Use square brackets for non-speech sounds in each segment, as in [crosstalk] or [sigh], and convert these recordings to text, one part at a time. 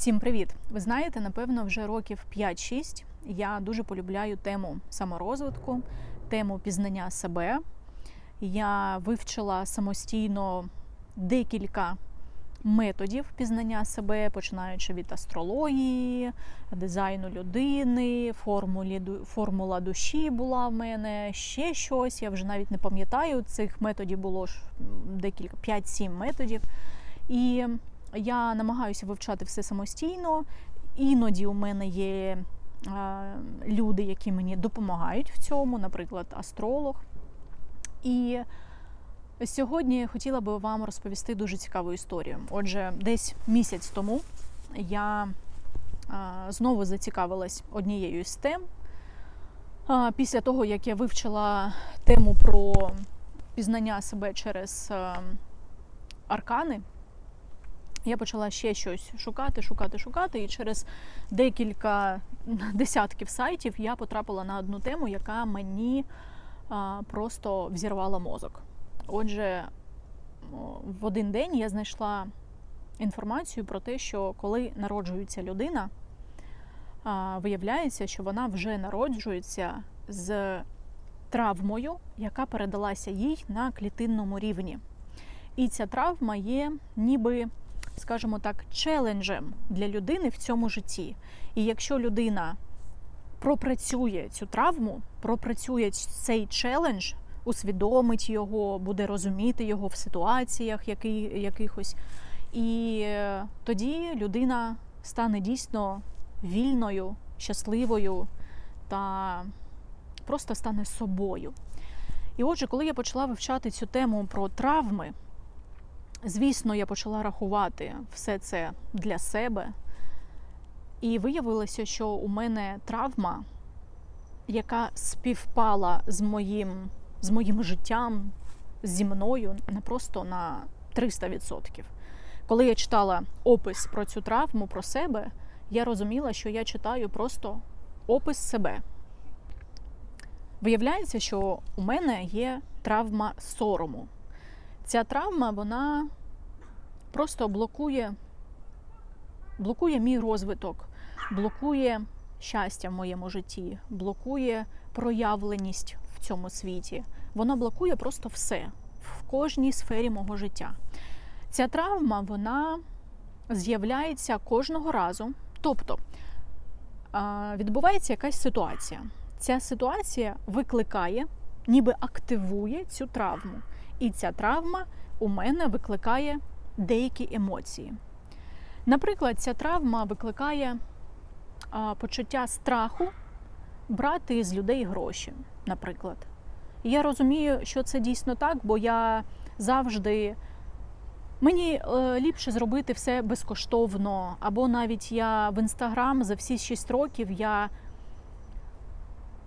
Всім привіт! Ви знаєте, напевно, вже років 5-6 я дуже полюбляю тему саморозвитку, тему пізнання себе. Я вивчила самостійно декілька методів пізнання себе, починаючи від астрології, дизайну людини, формулі, формула душі була в мене, ще щось. Я вже навіть не пам'ятаю. Цих методів було ж декілька 5-7 методів. І я намагаюся вивчати все самостійно. Іноді у мене є е, люди, які мені допомагають в цьому, наприклад, астролог. І сьогодні хотіла би вам розповісти дуже цікаву історію. Отже, десь місяць тому я е, знову зацікавилась однією з тем. Е, Після того, як я вивчила тему про пізнання себе через аркани, я почала ще щось шукати, шукати, шукати, і через декілька [laughs] десятків сайтів я потрапила на одну тему, яка мені а, просто взірвала мозок. Отже, в один день я знайшла інформацію про те, що коли народжується людина, а, виявляється, що вона вже народжується з травмою, яка передалася їй на клітинному рівні. І ця травма є ніби скажімо так, челенджем для людини в цьому житті. І якщо людина пропрацює цю травму, пропрацює цей челендж, усвідомить його, буде розуміти його в ситуаціях які, якихось, і е, тоді людина стане дійсно вільною, щасливою та просто стане собою. І отже, коли я почала вивчати цю тему про травми, Звісно, я почала рахувати все це для себе, і виявилося, що у мене травма, яка співпала з моїм, з моїм життям, зі мною не просто на 300%. Коли я читала опис про цю травму, про себе, я розуміла, що я читаю просто опис себе. Виявляється, що у мене є травма сорому. Ця травма вона просто блокує, блокує мій розвиток, блокує щастя в моєму житті, блокує проявленість в цьому світі. Вона блокує просто все в кожній сфері мого життя. Ця травма вона з'являється кожного разу. Тобто відбувається якась ситуація. Ця ситуація викликає, ніби активує цю травму. І ця травма у мене викликає деякі емоції. Наприклад, ця травма викликає а, почуття страху брати з людей гроші, наприклад. Я розумію, що це дійсно так, бо я завжди. Мені е, ліпше зробити все безкоштовно, або навіть я в інстаграм за всі 6 років я.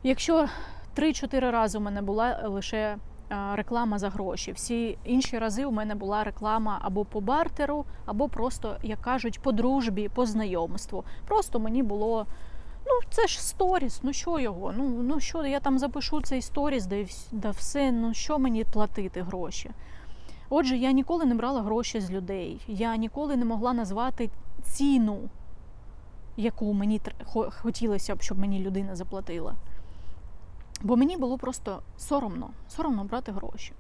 Якщо 3-4 рази у мене була лише реклама за гроші. Всі інші рази у мене була реклама або по бартеру, або просто, як кажуть, по дружбі, по знайомству. Просто мені було. Ну, це ж сторіс, ну що його? Ну, ну що, я там запишу цей сторіс, да, да все, ну що мені платити гроші? Отже, я ніколи не брала гроші з людей. Я ніколи не могла назвати ціну, яку мені хотілося б, щоб мені людина заплатила. Бо мені було просто соромно, соромно брати гроші.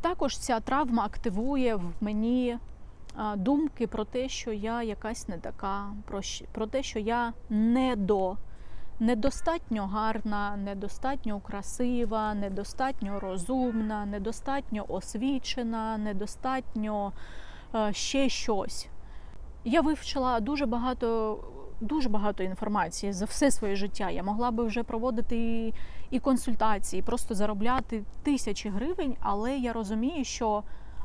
Також ця травма активує в мені думки про те, що я якась не така, про, те, що я не до, недостатньо гарна, недостатньо красива, недостатньо розумна, недостатньо освічена, недостатньо е, ще щось. Я вивчила дуже багато, дуже багато інформації за все своє життя. Я могла би вже проводити і, консультації, просто заробляти тисячі гривень, але я розумію, що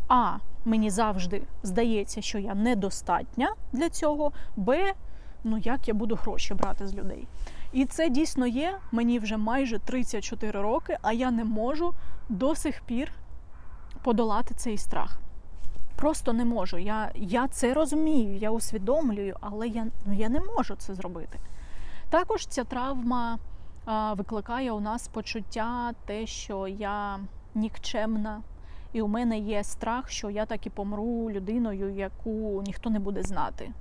А, мені завжди здається, що я недостатня для цього, Б, ну як я буду гроші брати з людей. І це дійсно є. Мені вже майже 34 роки, а я не можу до сих пір подолати цей страх. Просто не можу. Я, я це розумію, я усвідомлюю, але я, ну, я не можу це зробити. Також ця травма викликає у нас почуття те, що я нікчемна, і у мене є страх, що я так і помру людиною, яку ніхто не буде знати.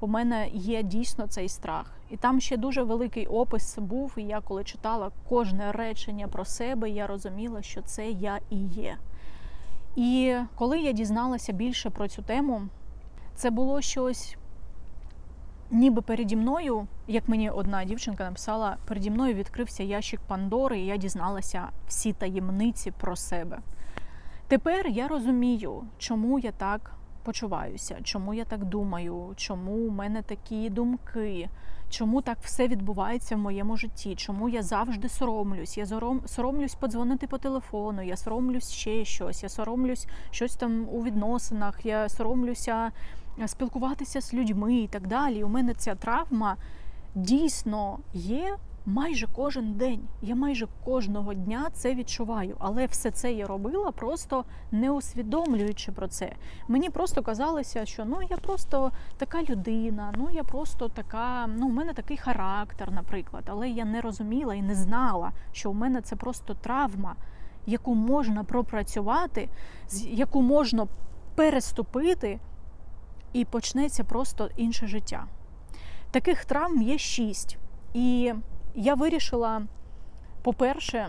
у мене є дійсно цей страх. І там ще дуже великий опис був. І я коли читала кожне речення про себе, я розуміла, що це я і є. І коли я дізналася більше про цю тему, це було щось. Ніби переді мною, як мені одна дівчинка написала, переді мною відкрився ящик Пандори, і я дізналася всі таємниці про себе. Тепер я розумію, чому я так почуваюся, чому я так думаю, чому у мене такі думки, чому так все відбувається в моєму житті, чому я завжди соромлюсь. Я соромлюсь подзвонити по телефону, я соромлюсь ще щось, я соромлюсь щось там у відносинах, я соромлюся спілкуватися з людьми і так далі. У мене ця травма дійсно є майже кожен день. Я майже кожного дня це відчуваю, але все це я робила просто не усвідомлюючи про це. Мені просто казалося, що ну я просто така людина, ну я просто така, ну у мене такий характер, наприклад. Але я не розуміла і не знала, що у мене це просто травма, яку можна пропрацювати, яку можна переступити, і почнеться просто інше життя. Таких травм є шість. І я вирішила, по-перше,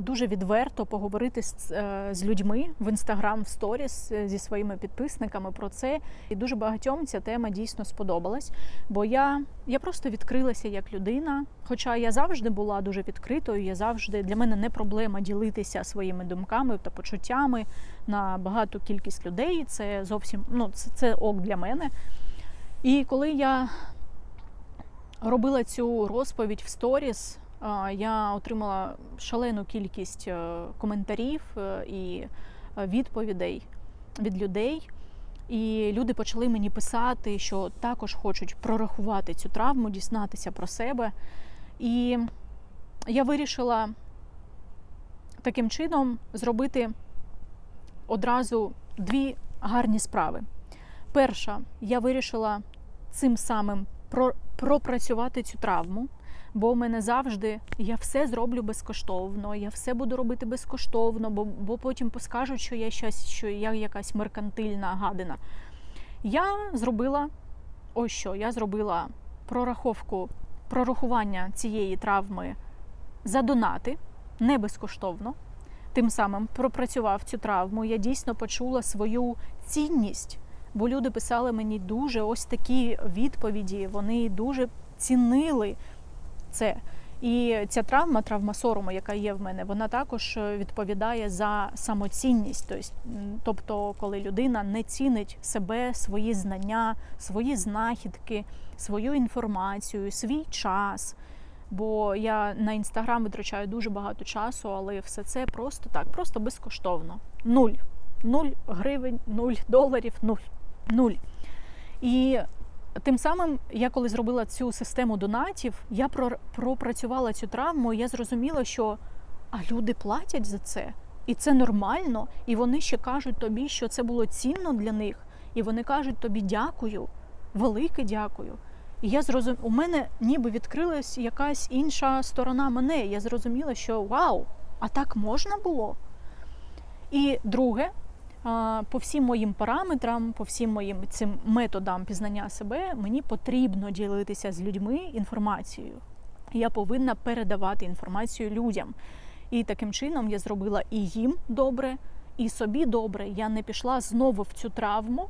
дуже відверто поговорити з, е, з людьми в інстаграм в сторіс зі своїми підписниками про це. І дуже багатьом ця тема дійсно сподобалась. Бо я, я просто відкрилася як людина. Хоча я завжди була дуже відкритою, я завжди для мене не проблема ділитися своїми думками та почуттями на багату кількість людей. Це зовсім ну, це, це ок для мене. І коли я робила цю розповідь в сторіс, я отримала шалену кількість е, коментарів е, і е, відповідей від людей. І люди почали мені писати, що також хочуть прорахувати цю травму, дізнатися про себе. І я вирішила таким чином зробити одразу дві гарні справи. Перша, я вирішила цим самим пропрацювати цю травму, бо в мене завжди я все зроблю безкоштовно, я все буду робити безкоштовно, бо, бо потім поскажуть, що я щось, що я якась меркантильна гадина. Я зробила ось що, я зробила прораховку, прорахування цієї травми за донати, не безкоштовно. Тим самим пропрацював цю травму. Я дійсно почула свою цінність бо люди писали мені дуже ось такі відповіді. Вони дуже цінили це. І ця травма, травма сорому, яка є в мене, вона також е, відповідає за самоцінність. Тобто, Тобто, коли людина не цінить себе, свої знання, свої знахідки, свою інформацію, свій час. Бо я на інстаграм витрачаю дуже багато часу, але все це просто так, просто безкоштовно. Нуль. Нуль гривень, нуль доларів, нуль. Нуль. І тим самим, я коли зробила цю систему донатів, я пропрацювала цю травму, і я зрозуміла, що а люди платять за це, і це нормально, і вони ще кажуть тобі, що це було цінно для них, і вони кажуть тобі дякую, велике дякую. І я зрозум... у мене ніби відкрилась якась інша сторона мене. Я зрозуміла, що вау, а так можна було. І друге, по всім моїм параметрам, по всім моїм цим методам пізнання себе, мені потрібно ділитися з людьми інформацією. Я повинна передавати інформацію людям. І таким чином я зробила і їм добре, і собі добре. Я не пішла знову в цю травму,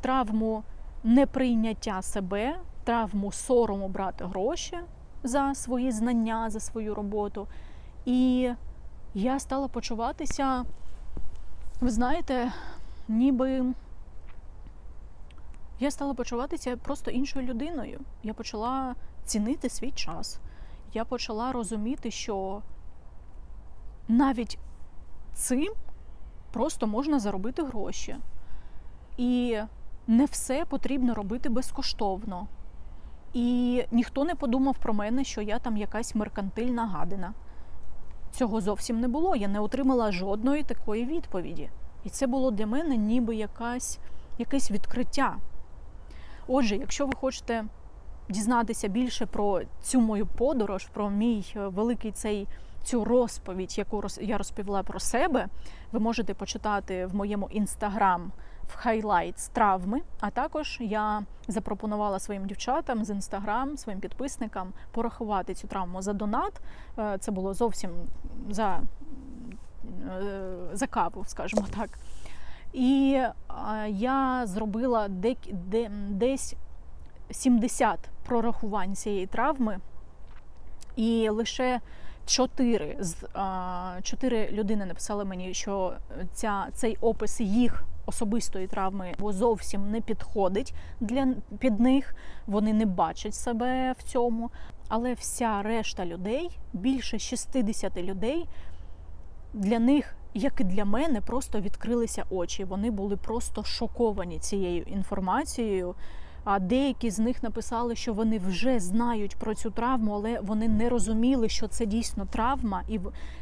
травму неприйняття себе, травму сорому брати гроші за свої знання, за свою роботу. І я стала почуватися, ви знаєте, ніби я стала почуватися просто іншою людиною. Я почала цінити свій час. Я почала розуміти, що навіть цим просто можна заробити гроші. І не все потрібно робити безкоштовно. І ніхто не подумав про мене, що я там якась меркантильна гадина. Цього зовсім не було. Я не отримала жодної такої відповіді. І це було для мене ніби якась, якесь відкриття. Отже, якщо ви хочете дізнатися більше про цю мою подорож, про мій е, великий цей цю розповідь, яку я розповіла про себе, ви можете почитати в моєму інстаграм в highlights травми. А також я запропонувала своїм дівчатам з інстаграм, своїм підписникам порахувати цю травму за донат. Е, Це було зовсім за, е, за каву, скажімо так. І е, я зробила десь 70 прорахувань цієї травми, і лише 4 з 4 людини написали мені, що ця, цей опис їх особистої травми зовсім не підходить для під них. Вони не бачать себе в цьому. Але вся решта людей, більше 60 людей, для них, як і для мене, просто відкрилися очі. Вони були просто шоковані цією інформацією. А деякі з них написали, що вони вже знають про цю травму, але вони не розуміли, що це дійсно травма. І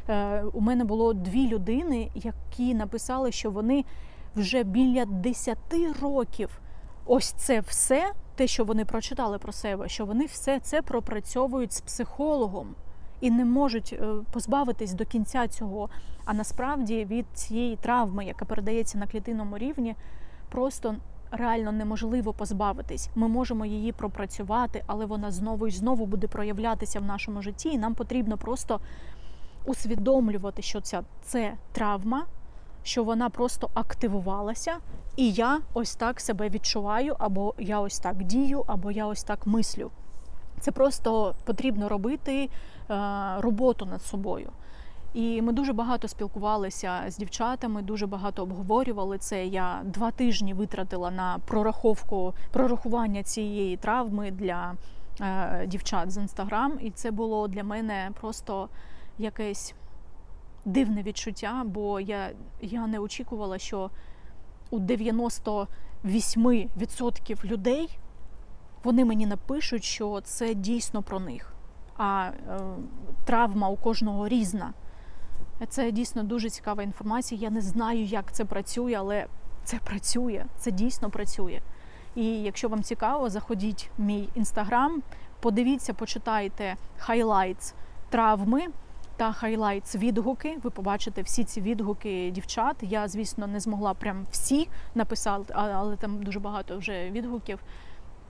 е, у мене було дві людини, які написали, що вони вже біля 10 років ось це все, те, що вони прочитали про себе, що вони все це пропрацьовують з психологом і не можуть е, позбавитись до кінця цього. А насправді від цієї травми, яка передається на клітинному рівні, просто реально неможливо позбавитись. Ми можемо її пропрацювати, але вона знову і знову буде проявлятися в нашому житті. І нам потрібно просто усвідомлювати, що ця це травма, що вона просто активувалася, і я ось так себе відчуваю, або я ось так дію, або я ось так мислю. Це просто потрібно робити е, роботу над собою. І ми дуже багато спілкувалися з дівчатами, дуже багато обговорювали це. Я два тижні витратила на прораховку прорахування цієї травми для е, дівчат з інстаграм, і це було для мене просто якесь дивне відчуття, бо я, я не очікувала, що у 98% людей вони мені напишуть, що це дійсно про них. А е, травма у кожного різна. Це дійсно дуже цікава інформація. Я не знаю, як це працює, але це працює, це дійсно працює. І якщо вам цікаво, заходіть в мій інстаграм, подивіться, почитайте хайлайтс травми та хайлайтс відгуки. Ви побачите всі ці відгуки дівчат. Я, звісно, не змогла прям всі написати, але там дуже багато вже відгуків.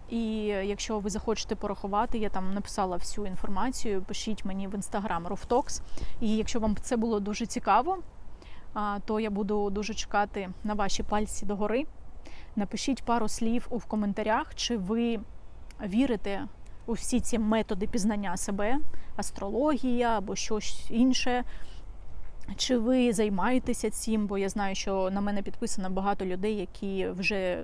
І якщо ви захочете порахувати, я там написала всю інформацію. Пишіть мені в інстаграм Руфтокс. І якщо вам це було дуже цікаво, то я буду дуже чекати на ваші пальці догори. Напишіть пару слів у коментарях, чи ви вірите у всі ці методи пізнання себе, астрологія або щось інше. Чи ви займаєтеся цим? Бо я знаю, що на мене підписано багато людей, які вже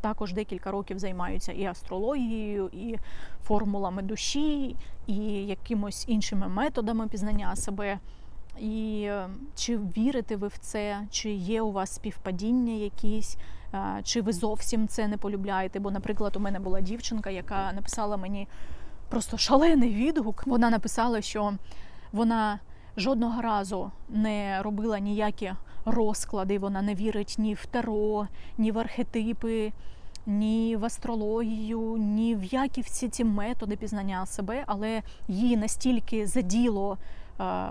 також декілька років займаються і астрологією, і формулами душі, і якимось іншими методами пізнання себе. І е, чи вірите ви в це, чи є у вас співпадіння якісь, чи ви зовсім це не полюбляєте? Бо, наприклад, у мене була дівчинка, яка написала мені просто шалений відгук. Вона написала, що вона жодного разу не робила ніякі розклади, вона не вірить ні в таро, ні в архетипи, ні в астрологію, ні в які всі ці методи пізнання себе, але її настільки заділо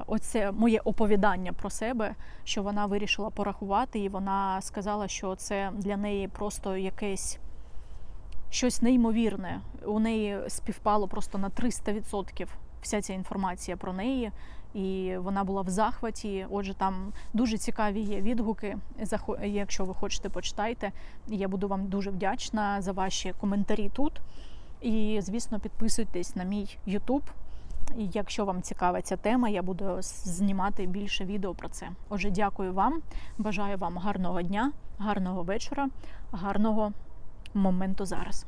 оце моє оповідання про себе, що вона вирішила порахувати, і вона сказала, що це для неї просто якесь щось неймовірне. У неї співпало просто на 300% вся ця інформація про неї. І вона була в захваті. Отже, там дуже цікаві є відгуки. Якщо ви хочете, почитайте. Я буду вам дуже вдячна за ваші коментарі тут. І, звісно, підписуйтесь на мій YouTube. І якщо вам цікава ця тема, я буду знімати більше відео про це. Отже, дякую вам. Бажаю вам гарного дня, гарного вечора, гарного моменту зараз.